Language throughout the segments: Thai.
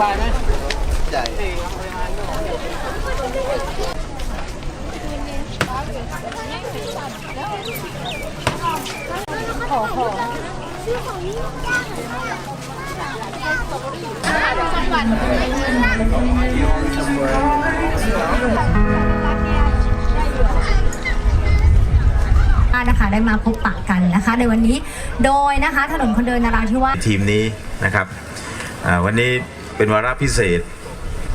ควายไหมใหญ่นะคะได้มาพบปะกันนะคะ ในวันนี้โดยนะคะถนนคนเดินนราธิวาสทีมนี้นะครับอ่าวันนี้ เป็นวาระพิเศษ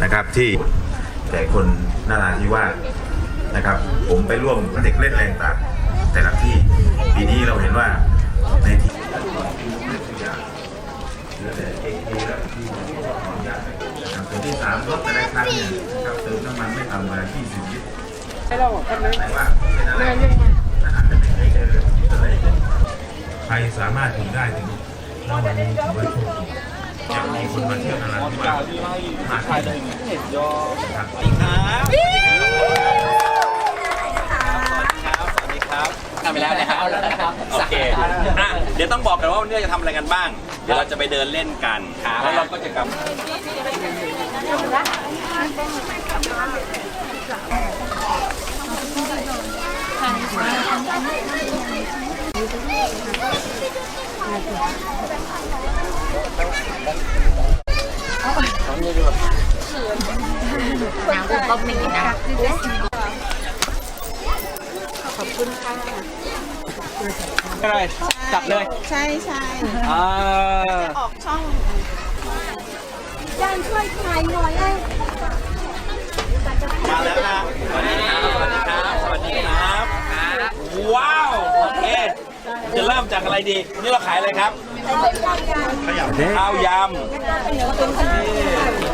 นะครับที่แก่คนนาราธิวาสนะครับ ผมไปร่วมเด็กเล่นแรงต่างแต่ละที่ปีนี้เราเห็นว่าในที่เหลือแต่เอเและที่ขออนุญาตนะครับส่วนที่สามรถแต่ละคันเนี่ยครับเติมน้ำมันไม่ต่ำกว่า20ลิตรให้เราคนนึงแต่ว่าเป็นอะไรอาจจะไม่เคยเออใครสามารถถึงได้ถึงณวันนี้ถือว่าโชคดี อยากมีคนมาเที่ยวนะครับหาสผ่านที่ไหนครับสวัสดีครับสวัสดีครับ สวัสดีครับทำไปแล้วนะครับแล้วนะครับโอเคเดี๋ยวต้องบอกกันว่าวันนี้เราจะทำอะไรกันบ้าง เดี๋ยวเราจะไปเดินเล่นกันแล้วเราก็จะกลับกัน อะก็ไรจับเลยใช่ใช่อ่าออกช่องมาแล้วนะสวัสดีครับสวัสดีครับสวัสดีครับว้าวโอเคจะเริ่มจากอะไรดีนี่เราขายอะไรครับ ข้าวยำ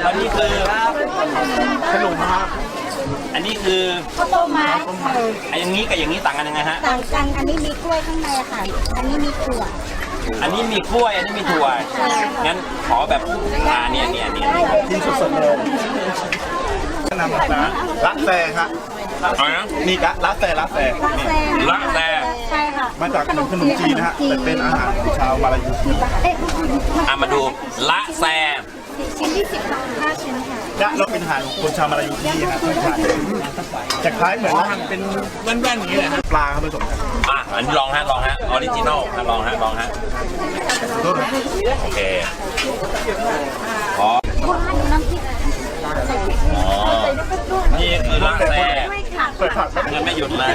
อันนี้คือขนมครับอันนี้คือข้าวต้มมัดอันอย่างนี้กับอย่างนี้ต่างกันยังไงฮะ ต่างกัน อันนี้มีกล้วยข้างในอะค่ะ อันนี้มีถั่ว อันนี้มีกล้วย อันนี้มีถั่ว งั้นขอแบบอ่าเนี่ยเนี่ยเนี่ยที่สดๆเลยแนะนำร้านละแฟครับเอานะนี่ละละแฟละแฟละนี่แซละแซใช่ค่ะ มาจากขนมจีนนะฮะแต่เป็นอาหารของชาวมาลายูเอ๊ะอะมาดูละแซชิ้นที่สิบบาทห้าชิ้นค่ะและเราเป็นอาหารของคนชาวมาลายูที่นี่ฮะที่ทานจะคล้ายเหมือนเป็นแว่นๆอย่างนี้แหละปลาครับผสมกันอะอันนี้ลองฮะลองฮะออริจินอลฮะลองฮะลองฮะโทษนะโอเคขอว้าวน้ำพริกอ๋อนี่คือละแซไม่ค่ะ เปิดผักครับเงินไม่หยุดเลย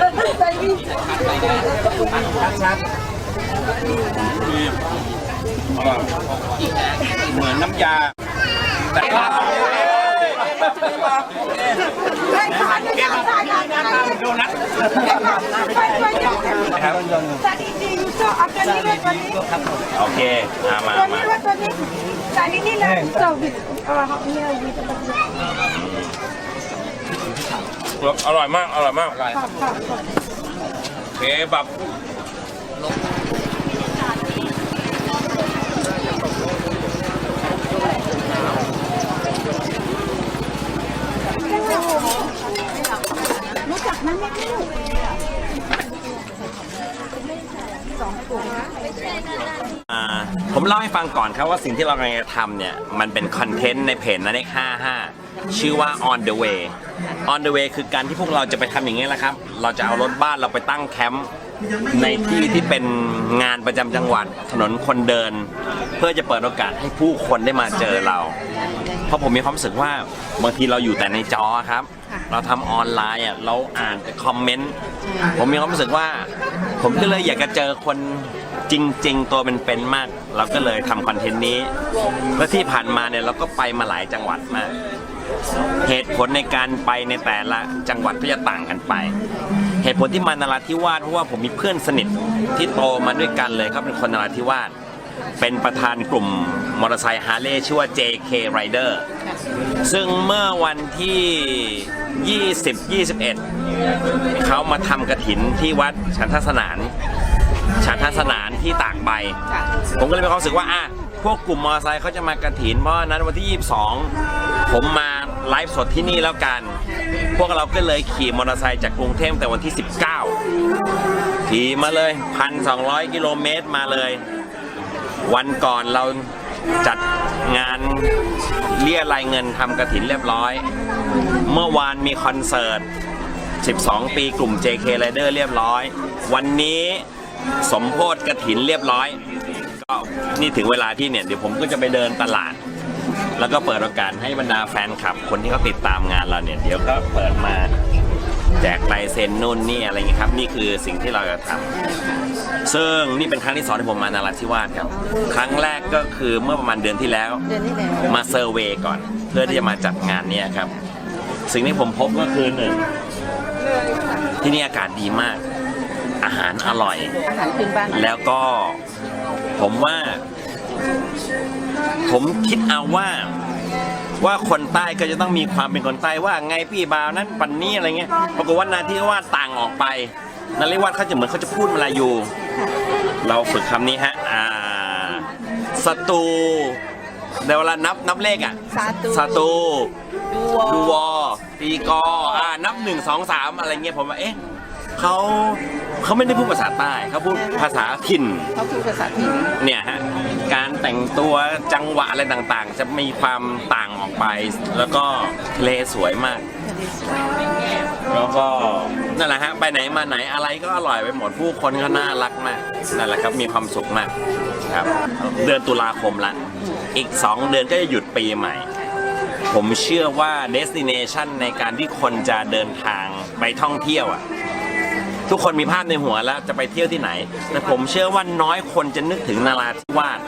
คืออร่อยเหมือนน้ำยา แต่ว่าโดนัทนะครับจานนี้ดีอยู่ชอบเอาตัวนี้ด้วยตัวนี้โอเคมามาตัวมานี้ด้วยตัวนี้ อ่อเนี่ยวิทอร่อยมาก อร่อยมาก อร่อยครับเคบับรู้จักไหมไม่รู้อ่าผมเล่าให้ฟังก่อนครับว่าสิ่งที่เรากำลังจะทำเนี่ย มันเป็นคอนเทนต์ในเพจนันเอก55 ชื่อว่า on the way on the way คือการที่พวกเราจะไปทำอย่างนี้แหละครับ เราจะเอารถบ้านเราไปตั้งแคมป์ในที่ที่เป็นงานประจำจังหวัดถนนคนเดิน เพื่อจะเปิดโอกาสให้ผู้คนได้มาเจอเรา เพราะผมมีความรู้สึกว่าบางทีเราอยู่แต่ในจอครับ เราทำออนไลน์อะเราอ่านแต่คอมเมนต์ผมมีความรู้สึกว่า ผมก็เลยอยากจะเจอคนจริง ๆ ตัวเป็นๆมาก เราก็เลยทำคอนเทนต์นี้ และที่ผ่านมาเนี่ยเราก็ไปมาหลายจังหวัดมาก เหตุผลในการไปในแต่ละจังหวัดก็จะต่างกันไป เหตุผลที่มานราธิวาสเพราะว่าผมมีเพื่อนสนิทที่โตมาด้วยกันเลยเขาเป็นคนนราธิวาสเป็นประธานกลุ่มมอเตอร์ไซค์ฮาร์เลย์ชื่อว่า JK Rider ซึ่งเมื่อวันที่ 20 21 เขามาทำกระถินที่วัดฉันทสนานฉันทสนานที่ตากใบ ผมก็เลยมีความรู้สึกว่าอะ พวกกลุ่มมอไซค์เขาจะมากระถิน เพราะฉะนั้นวันที่ 22 ผมมาไลฟ์สดที่นี่แล้วกัน พวกเราก็เลยขี่มอเตอร์ไซค์จากกรุงเทพแต่วันที่ 19 ขี่มาเลย 1,200 กิโลเมตรมาเลย วันก่อนเราจัดงานเรียรายเงินทำกระถินเรียบร้อย เมื่อวานมีคอนเสิร์ต 12 ปีกลุ่ม JK Rider เรียบร้อย วันนี้สมโพธกระถินเรียบร้อย ก็นี่ถึงเวลาที่เนี่ยเดี๋ยวผมก็จะไปเดินตลาด แล้วก็เปิดโอกาสให้บรรดาแฟนคลับ คนที่เขาติดตามงานเราเนี่ยเดี๋ยวก็เปิดมาแจกลายเซ็นนู่นนี่อะไรอย่างเงี้ยครับ นี่คือสิ่งที่เราจะทำซึ่งนี่เป็นครั้งที่สองที่ผมมานาราธิวาสครับ ครั้งแรกก็คือเมื่อประมาณเดือนที่แล้ว เดือนที่แล้วมาเซอร์เวย์ก่อน เพื่อที่จะมาจัดงานเนี้ครับ สิ่งที่ผมพบก็คือหนึ่งที่นี่อากาศดีมาก อาหารอร่อย อาหารพื้นบ้านแล้วก็ ผมว่า ผมคิดเอาว่าว่าคนใต้ก็จะต้องมีความเป็นคนใต้ว่าไงพี่บาวนั้นปันนี้อะไรเงี้ยปรากฏว่านาที่ว่าต่างออกไปนาริวัตเขาจะเหมือนเขาจะพูดมาลายู เราฝึกคำนี้ฮะอ่าสตูในเวลานับนับเลขอะสาตูสตูดูวอดูวอตีกออ่านับหนึ่งสองสามอะไรเงี้ยผมว่าเอ๊ะเขา เขาไม่ได้พูดภาษาใต้เขาพูดภาษาถิ่น เขาคือภาษาถิ่นเนี่ยฮะการแต่งตัวจังหวะอะไรต่างๆ จะมีความต่างออกไป แล้วก็ทะเลสวยมาก แล้วก็นั่นแหละฮะไปไหนมาไหนอะไรก็อร่อยไปหมดผู้คนก็น่ารักมากนั่นแหละครับมีความสุขมากครับ เดือนตุลาคมละอีก 2 เดือนก็จะหยุดปีใหม่ ผมเชื่อว่า destination ในการที่คนจะเดินทางไปท่องเที่ยวอะ ทุกคนมีภาพในหัวแล้วจะไปเที่ยวที่ไหน แต่ผมเชื่อว่าน้อยคนจะนึกถึงนาราธิวาส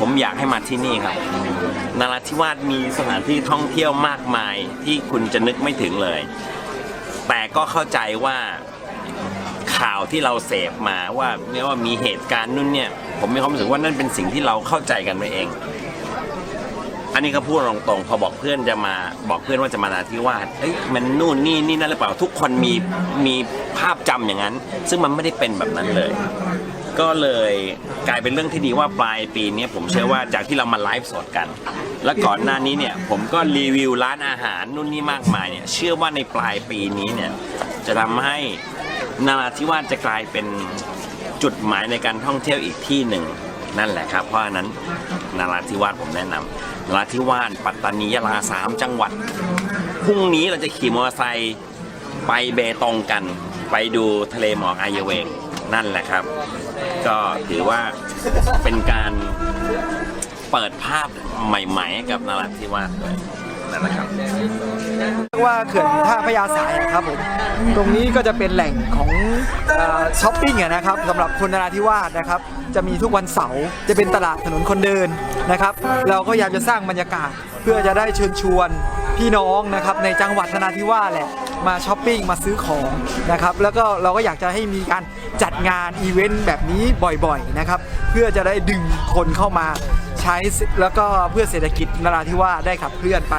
ผมอยากให้มาที่นี่ครับนาราธิวาสมีสถานที่ท่องเที่ยวมากมายที่คุณจะนึกไม่ถึงเลย แต่ก็เข้าใจว่าข่าวที่เราเสพมาว่าเนี่ยว่ามีเหตุการณ์นู่นเนี่ย ผมมีความรู้สึกว่านั่นเป็นสิ่งที่เราเข้าใจกันไปเอง อันนี้ก็พูดตรงๆพอบอกเพื่อนจะมาบอกเพื่อนว่าจะมานาทิวาสเอ้ยมันนู่นนี่นี่นั่นหรือเปล่าทุกคนมีมีภาพจำอย่างนั้น ซึ่งมันไม่ได้เป็นแบบนั้นเลย ก็เลยกลายเป็นเรื่องที่ดีว่าปลายปีนี้ผมเชื่อว่าจากที่เรามาไลฟ์สดกัน และก่อนหน้านี้เนี่ยผมก็รีวิวร้านอาหารนู่นนี่มากมายเนี่ยเชื่อว่าในปลายปีนี้เนี่ยจะทำให้นาราธิวาสจะกลายเป็นจุดหมายในการท่องเที่ยวอีกที่หนึ่ง นั่นแหละครับ เพราะฉะนั้นนาราธิวาสผมแนะนำนาราธิวาสปัตตานียะลาสามจังหวัดพรุ่งนี้เราจะขี่มอเตอร์ไซค์ไปเบตงกัน ไปดูทะเลหมอกอายเวงนั่นแหละครับ ก็ถือว่าเป็นการเปิดภาพใหม่ ๆ กับนาราธิวาสด้วย นั่นแหละครับเรียกว่าเขื่อนท่าพระยาสายอะครับผมตรงนี้ก็จะเป็นแหล่งของอช้อปปิ้งนะครับสำหรับคนนราธิวาสนะครับจะมีทุกวันเสาร์จะเป็นตลาดถนนคนเดินนะครับ เราก็อยากจะสร้างบรรยากาศเพื่อจะได้เชิญชวนพี่น้องนะครับในจังหวัดนราธิวาสแหละมาช้อปปิ้งมาซื้อของนะครับแล้วก็เราก็อยากจะให้มีการจัดงานอีเวนต์แบบนี้บ่อยๆนะครับเพื่อจะได้ดึงคนเข้ามา ช้แล้วก็เพื่อเศรษฐกิจนราธิวาสได้ขับเคลื่อนไป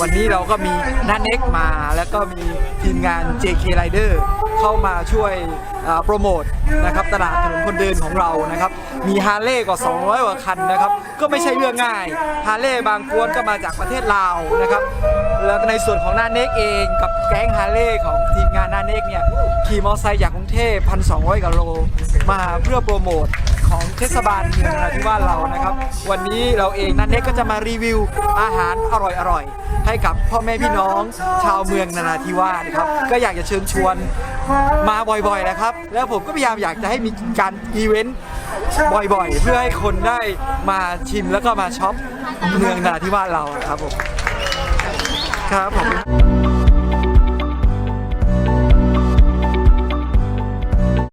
วันนี้เราก็มีนันเน็กมา แล้วก็มีทีมงาน JK Rider เข้ามาช่วยโปรโมทนะครับตลาดถนนคนเดินของเรานะครับ มีฮาร์เลย์กว่า 200 กว่าคันนะครับ ก็ไม่ใช่เรื่องง่าย ฮาร์เลย์บางกวนก็มาจากประเทศลาวนะครับ แล้วในส่วนของนาเน็กเองกับแก๊งฮาร์เลย์ของทีมงานนาเน็กเนี่ยขี่มอเตอร์ไซค์จากกรุงเทพ1,200กิโลมาเพื่อโปรโมท ของเทศบาลเมืองนราธิวาสเรานะครับ วันนี้เราเองนันเน็กก็จะมารีวิวอาหารอร่อยๆ ให้กับพ่อแม่พี่น้องชาวเมืองนราธิวาสนะครับ ก็อยากจะเชิญชวนมาบ่อยๆนะครับ แล้วผมก็พยายามอยากจะให้มีการอีเวนต์บ่อยๆ เพื่อให้คนได้มาชิมแล้วก็มาช็อปเมืองนราธิวาสเราครับผมครับผม